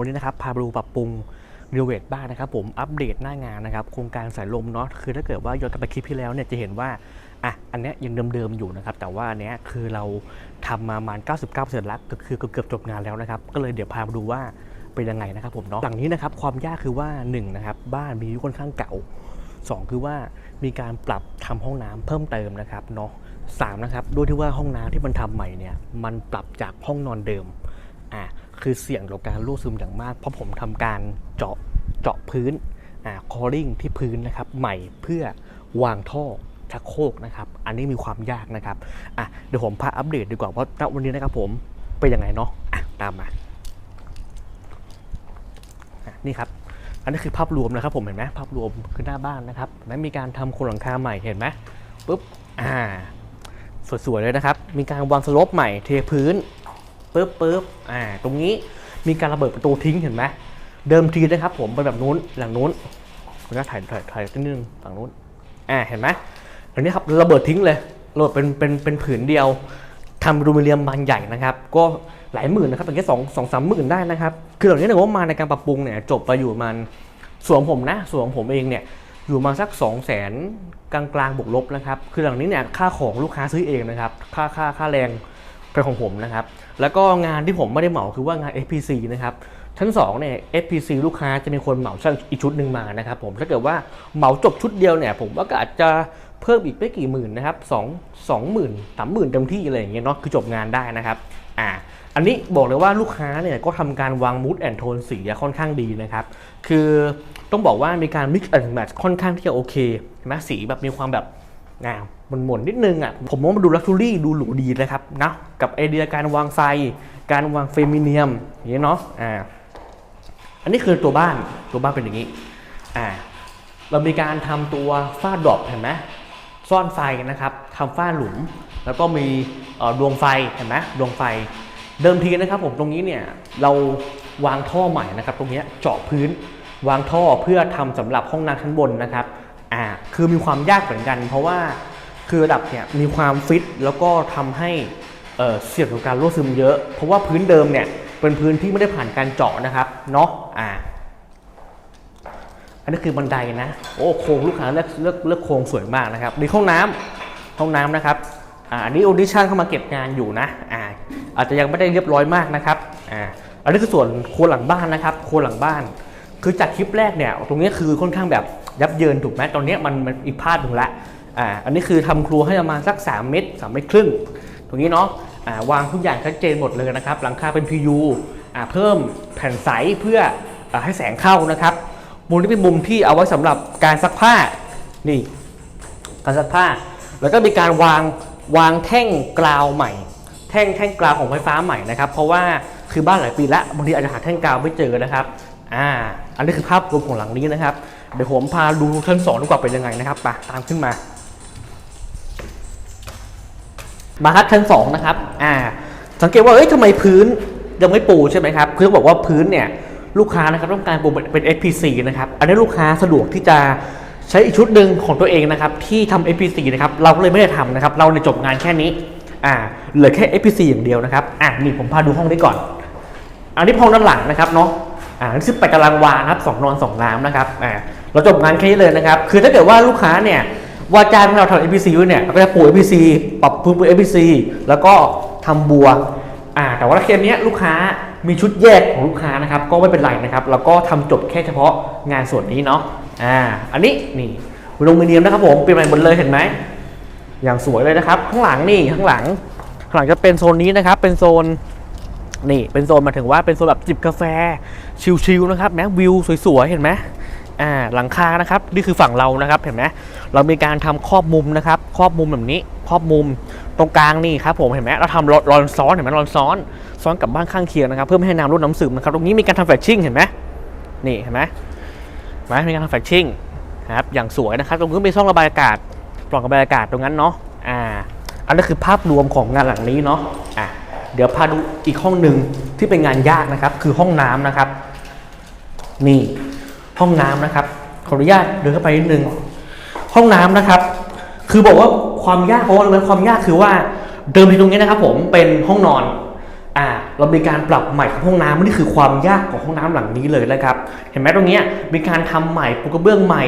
วันนี้นะครับพาไปดูปรับปรุงรีโนเวทบ้านนะครับผมอัปเดตหน้างานนะครับโครงการสายลมเนาะคือถ้าเกิดว่าย้อนกลับไปคลิปที่แล้วเนี่ยจะเห็นว่าอะอันนี้ยังเดิมๆอยู่นะครับแต่ว่าอันนี้คือเราทำมาประมาณ 99%แล้วก็คือเกือบจบงานแล้วนะครับก็เลยเดี๋ยวพามาดูว่าเป็นยังไงนะครับผมเนาะหลังนี้นะครับความยากคือว่าหนึ่งนะครับบ้านมีอายุค่อนข้างเก่าสองคือว่ามีการปรับทำห้องน้ำเพิ่มเติมนะครับเนาะสามนะครับด้วยที่ว่าห้องน้ำที่มันทำใหม่เนี่ยมันปรับจากห้องนอนเดิมอ่า คือเสี่ยงต่อการรั่วซึมอย่างมาก เพราะผมทำการเจาะเจาะพื้นอ่าคอริ่งที่พื้นนะครับ ใหม่เพื่อวางท่อชักโครกนะครับ อันนี้มีความยากนะครับอะเดี๋ยวผมพาอัปเดตดีกว่าว่าณวันนี้นะครับผมเป็นยังไงเนาะอะตามมาอะนี่ครับอันนี้คือภาพรวมนะครับผมเห็นไหมภาพรวมคือหน้าบ้านนะครับเห็นมีการทำโครงหลังคาใหม่เห็นไหมปุ๊บอ่าสวยๆเลยนะครับ มีการวางสลปใหม่เทพื้น ปุ๊บปุ๊บอ่าตรงนี้มีการระเบิดประตูทิ้งเห็นไหมเดิมทีนะครับ ผมเป็นแบบนู้นหลังนู้นคุณน่าถ่ายถ่ายถ่ายนิดนึงฝั่งนู้นอ่าเห็นไหมอันนี้ครับระเบิดทิ้งเลยระเบิดเป็นเป็นเป็นผืนเดียวทำรูมิเลียมบานใหญ่นะครับ ก็หลายหมื่นนะครับอย่างแค่สองสองสามหมื่นได้นะครับ คือเหล่านี้เนี่ยว่ามาในการปรับปรุงเนี่ยจบไปอยู่มันส่วนผมนะส่วนผมเองเนี่ยอยู่มาสัก2 0 0แสนกลางกลางๆบวกลบนะครับ คือหลังนี้เนี่ยค่าของลูกค้าซื้อเองนะครับ ค่าค่าค่าแรง เป็นของผมนะครับ แล้วก็งานที่ผมไม่ได้เหมาคือว่างาน FPC นะครับ ชั้น2เนี่ย FPC ลูกค้าจะมีคนเหมาช่างอีกชุดหนึ่งมานะครับผม ถ้าเกิดว่าเหมาจบชุดเดียวเนี่ยผมว่าก็อาจจะเพิ่มอีกไม่กี่หมื่นนะครับสองสองหมื่นสามหมื่นเต็มที่อะไรอย่างเงี้ยเนาะ คือจบงานได้นะครับ อ่า อันนี้บอกเลยว่าลูกค้าเนี่ยก็ทำการวางมูดแอนโทนสีค่อนข้างดีนะครับ คือต้องบอกว่ามีการ mix and match ค่อนข้างที่จะโอเคเห็นไหมสีแบบมีความแบบงาม หม่นๆนิดนึงอะผมว่ามันดูลักชูรี่ดูหรูดีนะครับนะกับไอเดียการวางไฟการวางเฟมิเนียมอย่างนี้เนาะอ่าอันนี้คือตัวบ้านตัวบ้านเป็นอย่างนี้อ่าเรามีการทำตัวฝ้าดรอปเห็นไหมซ่อนไฟนะครับทำฝ้าหลุม แล้วก็มีดวงไฟเห็นไหมดวงไฟ เดิมทีนะครับ ผมตรงนี้เนี่ยเราวางท่อใหม่นะครับ ตรงนี้เจาะพื้นวางท่อเพื่อทำสำหรับห้องน้ำชั้นบนนะครับอ่าคือมีความยากเหมือนกัน เพราะว่า คือระดับเนี่ยมีความฟิตแล้วก็ทำให้เเสี่ยงต่อการรั่วซึมเยอะ เพราะว่าพื้นเดิมเนี่ยเป็นพื้นที่ไม่ได้ผ่านการเจาะนะครับเนาะอ่าอันนี้คือบันไดนะโอ้โครงลูกค้าเลือกเลือกเลือกโครงสวยมากนะครับในห้องน้ำห้องน้ำนะครับอ่าอันนี้ออดิชั่นเข้ามาเก็บงานอยู่นะอ่าอาจจะยังไม่ได้เรียบร้อยมากนะครับอ่าอันนี้คือส่วนครัวหลังบ้านนะครับครัวหลังบ้าน คือจากคลิปแรกเนี่ยตรงนี้คือค่อนข้างแบบยับเยินถูกไหมตอนนี้มันมันอีกพาดหนึ่งละ อ่าอันนี้คือทำครัวให้ประมาณสัก 3 เมตร3เมตรครึ่ง ตรงนี้เนาะอ่าวางทุกอย่างชัดเจนหมดเลยนะครับ หลังคาเป็น PU อ่าเพิ่มแผ่นใสเพื่ออให้แสงเข้านะครับ มุมนี้เป็นมุมที่เอาไว้สำหรับการซักผ้านี่การซักผ้า แล้วก็มีการวางวางแท่งกราวใหม่ แท่งแท่งกราวของไฟฟ้าใหม่นะครับ เพราะว่าคือบ้านหลายปีแล้วบางทีอาจจะหาแท่งกราวไม่เจอนะครับอ่าอันนี้คือภาพรวมของหลังนี้นะครับ เดี๋ยวผมพาดูชั้นสองดีกว่าเป็นยังไงนะครับไปตามขึ้นมา มาครับชั้นสองนะครับอ่าสังเกตว่าเอ้ยทำไมพื้นยังไม่ปูใช่ไหมครับคือต้องบอกว่าพื้นเนี่ยลูกค้านะครับต้องการปูเป็น FPC นะครับอันนี้ลูกค้าสะดวกที่จะใช้อีกชุดหนึ่งของตัวเองนะครับที่ทำ FPC นะครับเราก็เลยไม่ได้ทำนะครับเราในยจบงานแค่นี้อ่าเหลือแค่ FPC อย่างเดียวนะครับอ่านี่ผมพาดูห้องนี้ก่อน อันนี้ห้องด้านหลังนะครับเนาะอ่านี่คือแปดตารางวานะครับสองนอนสองน้ำนะครับอ่าเราจบงานแค่นี้เลยนะครับคือถ้าเกิดว่าลูกค้าเนี่ย ว่าจ้างให้เราทำ APC ไว้เนี่ยเราก็จะปู APC ปรับพื้นปู APC แล้วก็ทำบัวอ่าแต่ว่าเคสเนี้ยลูกค้ามีชุดแยกของลูกค้านะครับก็ไม่เป็นไรนะครับแล้วก็ทำจบแค่เฉพาะงานส่วนนี้เนาะอ่าอันนี้นี่ลงมิเนียมนะครับผมเปลี่ยนใหม่หมดเลยเห็นไหมอย่างสวยเลยนะครับ ข้างหลังนี่ข้างหลังข้างหลังจะเป็นโซนนี้นะครับ เป็นโซนนี่เป็นโซนมาถึงว่าเป็นโซนแบบจิบกาแฟชิลๆนะครับแม้วิวสวยๆเห็นไหม อ่าหลังคานะครับนี่คือฝั่งเรานะครับเห็นไหมเรามีการทำครอบมุมนะครับครอบมุมแบบนี้ครอบมุมตรงกลางนี่ครับผมเห็นไหมเราทำรอนซ้อนเห็นไหมรอนซ้อนซ้อนกับบ้านข้างเคียงนะครับ เพื่อไม่ให้น้ำรั่วน้ำซึมนะครับตรงนี้มีการทำแฟชชิ่งเห็นไหมนี่เห็นไหมเห็นไหมมีการทำแฟชชิ่งครับอย่างสวยนะครับตรงนี้มีช่องระบายอากาศปล่องระบายอากาศตรงนั้นเนาะอ่าอันนี้คือภาพรวมของงานหลังนี้เนาะอะเดี๋ยวพาดูอีกห้องหนึ่งที่เป็นงานยากนะครับ คือห้องน้ำนะครับ นี่ ห้องน้ำนะครับ ขออนุญาตเดินเข้าไปนิดนึง ห้องน้ำนะครับ คือบอกว่าความยากเพราะว่าอะไรความยากคือว่าเดิมทีตรงนี้นะครับผมเป็นห้องนอนอ่าเรามีการปรับใหม่ของห้องน้ำนี่คือความยากของห้องน้ำหลังนี้เลยนะครับ เห็นไหมตรงนี้มีการทำใหม่ปูกระเบื้องใหม่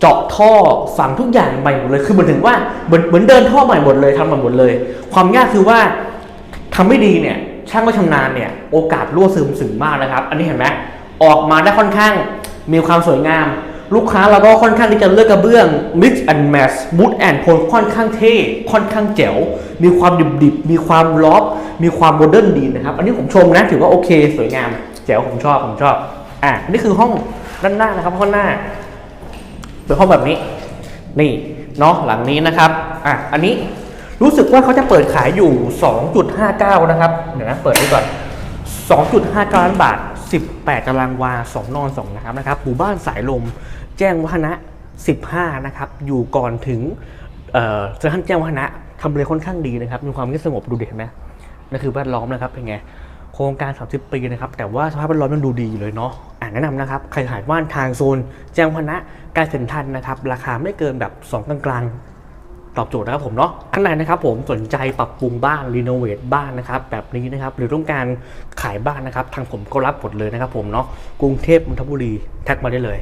เจาะท่อฝังทุกอย่างใหม่หมดเลย คือเหมือนถึงว่าเหมือนเหมือนเดินท่อใหม่หมดเลยทำใหม่หมดเลย ความยากคือว่าทำไม่ดีเนี่ยช่างไม่ชำนาญเนี่ยโอกาสรั่วซึมสูงมากนะครับ อันนี้เห็นไหมออกมาได้ค่อนข้าง มีความสวยงาม ลูกค้าเราก็ค่อนข้างที่จะเลือกกระเบื้อง mix and match wood and tone ค่อนข้างเท่ค่อนข้างแจ๋ว มีความดิบๆ มีความล็อบมีความโมเดิร์นดีนะครับ อันนี้ผมชมนะถือว่าโอเค สวยงาม แจ๋วผมชอบผมชอบอะนี่คือห้องด้านหน้านะครับห้องหน้าเป็นห้องแบบนี้ นี่เนาะหลังนี้นะครับอะอันนี้รู้สึกว่าเขาจะเปิดขายอยู่ 2.59 นะครับ เดี๋ยวนะ เปิดดูก่อน 2.59 ล้านบาท 18 ตารางวา 2 นอน 2นะครับนะครับ หมู่บ้านสายลม แจ้งวัฒนะ 15 นะครับ อยู่ก่อนถึงเออเซ็นทรัลแจ้งวัฒนะทำเลค่อนข้างดีนะครับ มีความเงียบสงบดูเห็นไหมนั่นคือแวดล้อมนะครับ เป็นไง โครงการ 30 ปีนะครับ แต่ว่าสภาพแวดล้อมยังดูดีเลยเนาะอ่าแนะนำนะครับ ใครถ่ายบ้านทางโซน แจ้งวัฒนะใกล้เซ็นทรัลนะครับ ราคาไม่เกินแบบ 2 กลางๆ ตอบโจทย์นะครับผมเนาะท่านใดนะครับผมสนใจปรับปรุงบ้านรีโนเวทบ้านนะครับแบบนี้นะครับหรือต้องการขายบ้านนะครับ ทางผมก็รับหมดเลยนะครับผมเนาะกรุงเทพนนทบุรีแท็กมาได้เลย